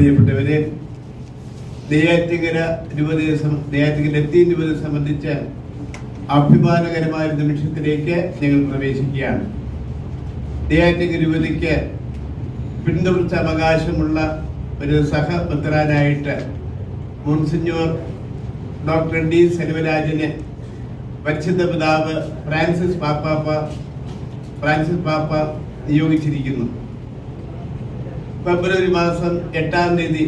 പ്രിയപ്പെട്ടവരെ നെയ്യാറ്റിങ്കര രൂപതയെ സം- നെയ്യാറ്റിങ്കര എത്തി രൂപതയെ സംബന്ധിച്ച് അഭിമാനകരമായ ഒരു നിമിഷത്തിലേക്ക് ഞങ്ങൾ പ്രവേശിക്കുകയാണ്. നെയ്യാറ്റിങ്കര രൂപതയ്ക്ക് പിന്തുടർച്ച അവകാശമുള്ള ഒരു സഹപുത്രനായിട്ട് മോൺസിഞ്ഞോർ ഡോക്ടർ ഡി സെൽവരാജനെ പരിശുദ്ധ പിതാവ് ഫ്രാൻസിസ് പാപ്പാപ്പ ഫ്രാൻസിസ് പാപ്പ നിയോഗിച്ചിരിക്കുന്നു. ഫെബ്രുവരി മാസം എട്ടാം തീയതി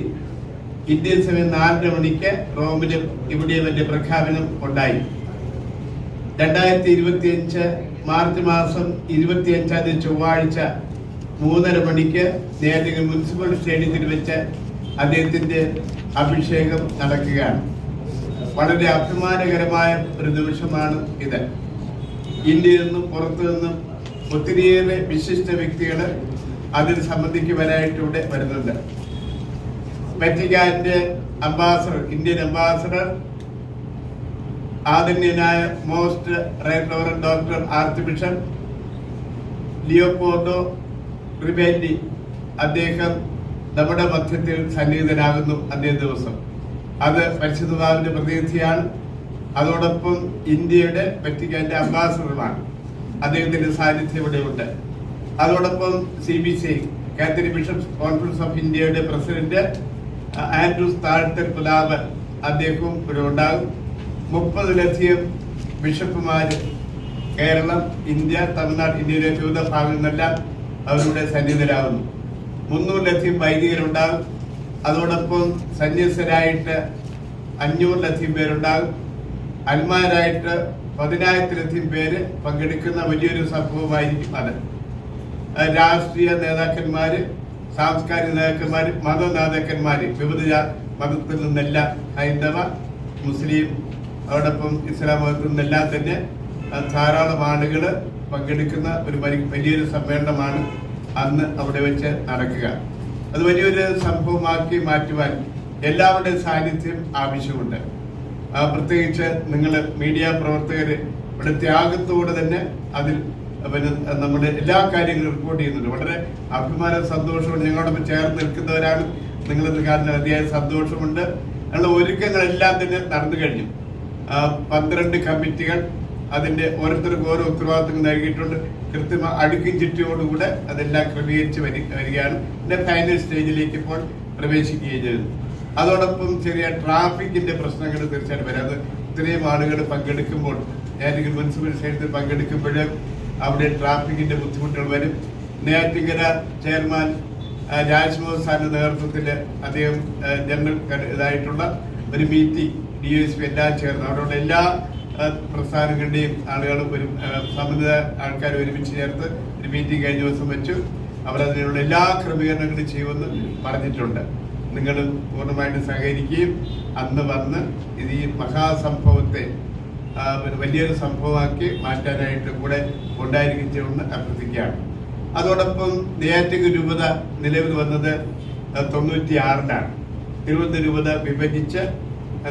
ഇന്ത്യൻ സമയം നാലര മണിക്ക് റോമിലും ഇവിടെയും എന്റെ പ്രഖ്യാപനം ഉണ്ടായി. രണ്ടായിരത്തി ഇരുപത്തി അഞ്ച് മാർച്ച് മാസം ഇരുപത്തി അഞ്ചാം തീയതി ചൊവ്വാഴ്ച മൂന്നര മണിക്ക് നേരത്തെ മുനിസിപ്പൽ സ്റ്റേഡിയത്തിൽ വെച്ച് അദ്ദേഹത്തിന്റെ അഭിഷേകം നടക്കുകയാണ്. വളരെ അഭിമാനകരമായ ഒരു നിമിഷമാണ് ഇത്. ഇന്ത്യയിൽ നിന്നും പുറത്തു നിന്നും ഒത്തിരിയേറെ വിശിഷ്ട വ്യക്തികൾ അതിൽ സംബന്ധിക്കുവാനായിട്ട് ഇവിടെ വരുന്നുണ്ട്. വെറ്റിക്കാന്റെ അംബാസഡർ ഇന്ത്യൻ അംബാസഡർ ആദരണീയനായ most right doctor archbishop Leopoldo റിബേറ്റി അദ്ദേഹം നമ്മുടെ മധ്യത്തിൽ സന്നിഹിതനാകുന്നു അന്നേ ദിവസം. അത് പരിശുദ്ധതാവിന്റെ പ്രതിനിധിയാണ്. അതോടൊപ്പം ഇന്ത്യയുടെ വെറ്റിക്കാന്റെ അംബാസഡറുമാണ്. അദ്ദേഹത്തിന്റെ സാന്നിധ്യം ഇവിടെ ഉണ്ട് അതോടൊപ്പം C B C Catholic bishops conference of ഇന്ത്യയുടെ പ്രസിഡന്റ് ആൻഡ്രൂസ് താഴ്ത്തൽ പുലാവ് അദ്ദേഹവും ഇവിടെ ഉണ്ടാകും. മുപ്പതിലധികം ബിഷപ്പുമാര് കേരളം ഇന്ത്യ തമിഴ്നാട് ഇന്ത്യയിലെ വിവിധ ഭാഗങ്ങളിലെല്ലാം അവരുടെ സന്നിധരാകുന്നു മുന്നൂറിലധികം വൈദികരുണ്ടാകും. അതോടൊപ്പം സന്യസ്തരായിട്ട് അഞ്ഞൂറിലധികം പേരുണ്ടാകും. അന്മാരായിട്ട് പതിനായിരത്തിലധികം പേര് പങ്കെടുക്കുന്ന വലിയൊരു സംഭവമായിരിക്കും അത്. രാഷ്ട്രീയ നേതാക്കന്മാര് സാംസ്കാരിക നേതാക്കന്മാര് മത നേതാക്കന്മാര് വിവിധ മതത്തിൽ നിന്നെല്ലാം ഹൈന്ദവ മുസ്ലിം അതോടൊപ്പം ഇസ്ലാം മതത്തിൽ നിന്നെല്ലാം തന്നെ ധാരാളം ആളുകൾ പങ്കെടുക്കുന്ന ഒരു വലിയൊരു സമ്മേളനമാണ് അന്ന് അവിടെ വെച്ച് നടക്കുക. അത് വലിയൊരു സംഭവമാക്കി മാറ്റുവാൻ എല്ലാവരുടെയും സാന്നിധ്യം ആവശ്യമുണ്ട്. പ്രത്യേകിച്ച് നിങ്ങൾ മീഡിയ പ്രവർത്തകർ ഇവിടെ ത്യാഗത്തോടെ തന്നെ അതിൽ പിന്നെ നമ്മുടെ എല്ലാ കാര്യങ്ങളും റിപ്പോർട്ട് ചെയ്യുന്നുണ്ട്. വളരെ അഭിമാന സന്തോഷമുണ്ട് ഞങ്ങളോടൊപ്പം ചേർന്ന് നിൽക്കുന്നവരാണ്. നിങ്ങളത് കാരണം അതിയായ സന്തോഷമുണ്ട്. ഞങ്ങളുടെ ഒരുക്കങ്ങളെല്ലാം തന്നെ നടന്നു കഴിഞ്ഞു. പന്ത്രണ്ട് കമ്മിറ്റികൾ അതിന്റെ ഓരോരുത്തർക്കും ഓരോ ഉത്തരവാദിത്തങ്ങൾ നൽകിയിട്ടുണ്ട്. കൃത്യം അടുക്കും ചുറ്റിയോടുകൂടെ അതെല്ലാം ക്രമീകരിച്ച് വരി- വരികയാണ്. പിന്നെ ഫൈനൽ സ്റ്റേജിലേക്ക് ഇപ്പോൾ പ്രവേശിക്കുകയും ചെയ്തു. അതോടൊപ്പം ചെറിയ ട്രാഫിക്കിന്റെ പ്രശ്നങ്ങൾ തീർച്ചയായിട്ടും വരാം. അത് ഇത്രയും ആളുകൾ പങ്കെടുക്കുമ്പോൾ ഏതെങ്കിലും മുനിസിപ്പൽ സ്റ്റേഷനിൽ പങ്കെടുക്കുമ്പോൾ അവിടെ ട്രാഫിക്കിന്റെ ബുദ്ധിമുട്ടുകൾ വരും. നെയ്യാറ്റിങ്കര ചെയർമാൻ രാജ്മോഹൻ സാറിന്റെ നേതൃത്വത്തിൽ അദ്ദേഹം ജനറൽ ഇതായിട്ടുള്ള ഒരു മീറ്റിംഗ് ഡി എസ് പി എല്ലാം ചേർന്ന് അവിടെയുള്ള എല്ലാ പ്രസ്ഥാനങ്ങളുടെയും ആളുകളും ഒരു ആ, ആൾക്കാരും ഒരുമിച്ച് ചേർത്ത് ഒരു മീറ്റിംഗ് കഴിഞ്ഞ ദിവസം വെച്ചു. അവർ അതിനുള്ള എല്ലാ ക്രമീകരണങ്ങളും ചെയ്യുമെന്ന് പറഞ്ഞിട്ടുണ്ട്. നിങ്ങൾ പൂർണമായിട്ട് സഹകരിക്കുകയും അന്ന് വന്ന് ഇത് ഈ മഹാസംഭവത്തെ വലിയൊരു സംഭവമാക്കി മാറ്റാനായിട്ട് കൂടെ ഉണ്ടായിരിക്കും ചെയ്യുമെന്ന് അഭ്യർത്ഥിക്കുകയാണ്. അതോടൊപ്പം നെയ്യാറ്റിങ്കര രൂപത നിലവിൽ വന്നത് തൊണ്ണൂറ്റി ആറിലാണ് തിരുവനന്ത രൂപത വിഭജിച്ച്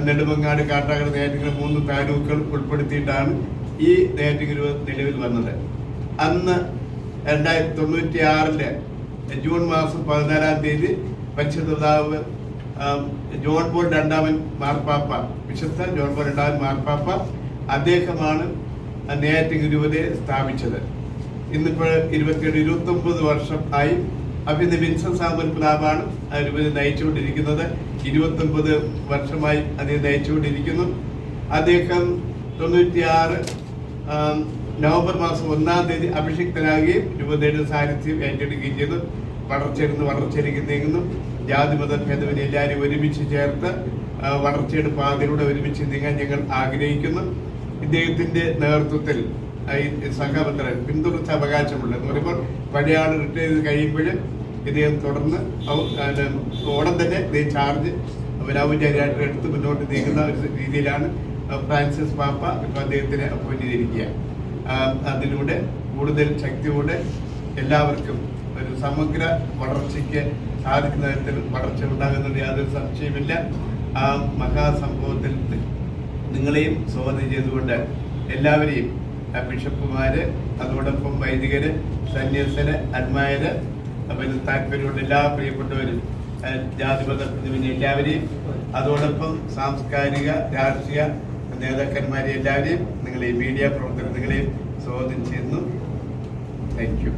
നെടുമങ്ങാട് കാട്ടാക്കട നെയ്യാറ്റിങ്കര മൂന്ന് താലൂക്കുകൾ ഉൾപ്പെടുത്തിയിട്ടാണ് ഈ നെയ്യാറ്റിങ്കര രൂപത നിലവിൽ വന്നത്. അന്ന് രണ്ടായിരത്തി തൊണ്ണൂറ്റി ആറിൽ ജൂൺ മാസം പതിനാലാം തീയതി പക്ഷതാവ് ജോൺ പോൾ രണ്ടാമൻ മാർപ്പാപ്പ വിശുദ്ധ ജോൺ പോൾ രണ്ടാമൻ മാർപ്പാപ്പ അദ്ദേഹമാണ് നെയ്യാറ്റിങ്കര രൂപതയെ സ്ഥാപിച്ചത്. ഇന്നിപ്പോൾ ഇരുപത്തിയേഴ് ഇരുപത്തി ഒമ്പത് വർഷം ആയി. അപ്പൊ ഇന്ന് വിൻസൻ സാമുൽ പിതാവാണ്. ആ നയിച്ചുകൊണ്ടിരിക്കുന്നത്. ഇരുപത്തി ഒമ്പത് വർഷമായി അദ്ദേഹം നയിച്ചുകൊണ്ടിരിക്കുന്നു. അദ്ദേഹം തൊണ്ണൂറ്റിയാറ് നവംബർ മാസം ഒന്നാം തീയതി അഭിഷിക്തനാകുകയും രൂപതയുടെ സാന്നിധ്യം ഏറ്റെടുക്കുകയും ചെയ്തു. വളർച്ചയിരുന്ന് വളർച്ചയിലേക്ക് നീങ്ങുന്നു. ജാതിമത ഭേദവിനെ എല്ലാവരും ഒരുമിച്ച് ചേർത്ത് വളർച്ചയുടെ പാതയിലൂടെ ഒരുമിച്ച് നീങ്ങാൻ ഞങ്ങൾ ആഗ്രഹിക്കുന്നു. ഇദ്ദേഹത്തിന്റെ നേതൃത്വത്തിൽ സംഘപത്ര പിന്തുടർച്ച അവകാശമുണ്ട്. എന്ന് പറയുമ്പോൾ പഴയ ആൾ റിട്ടയർ ചെയ്ത് കഴിയുമ്പോൾ ഇദ്ദേഹം തുടർന്ന് ഉടൻ തന്നെ ഇദ്ദേഹം ചാർജ് അവരൗപചാരികമായിട്ട് എടുത്ത് മുന്നോട്ട് നീക്കുന്ന ഒരു രീതിയിലാണ് ഫ്രാൻസിസ് പാപ്പ ഇപ്പൊ അദ്ദേഹത്തിനെ അപ്പോയിന്റ് ചെയ്തിരിക്കുക. അതിലൂടെ കൂടുതൽ ശക്തിയോടെ എല്ലാവർക്കും ഒരു സമഗ്ര വളർച്ചയ്ക്ക് സാധിക്കുന്ന തരത്തിൽ വളർച്ച ഉണ്ടാകുന്നത് യാതൊരു സംശയമില്ല ആ മഹാസംഭവത്തിൽ നിങ്ങളെയും സ്വാഗതം ചെയ്തുകൊണ്ട് എല്ലാവരെയും ബിഷപ്പുമാര് അതോടൊപ്പം വൈദികര് സന്യസന് അന്മാര് പിന്നെ താല്പര്യമുള്ള എല്ലാ പ്രിയപ്പെട്ടവരും ജാതി ജാതിമത പിന്നെ എല്ലാവരെയും അതോടൊപ്പം സാംസ്കാരിക രാഷ്ട്രീയ നേതാക്കന്മാരെ എല്ലാവരെയും നിങ്ങളെയും മീഡിയ പ്രവർത്തകർ നിങ്ങളെയും സ്വാഗതം ചെയ്യുന്നു. Thank you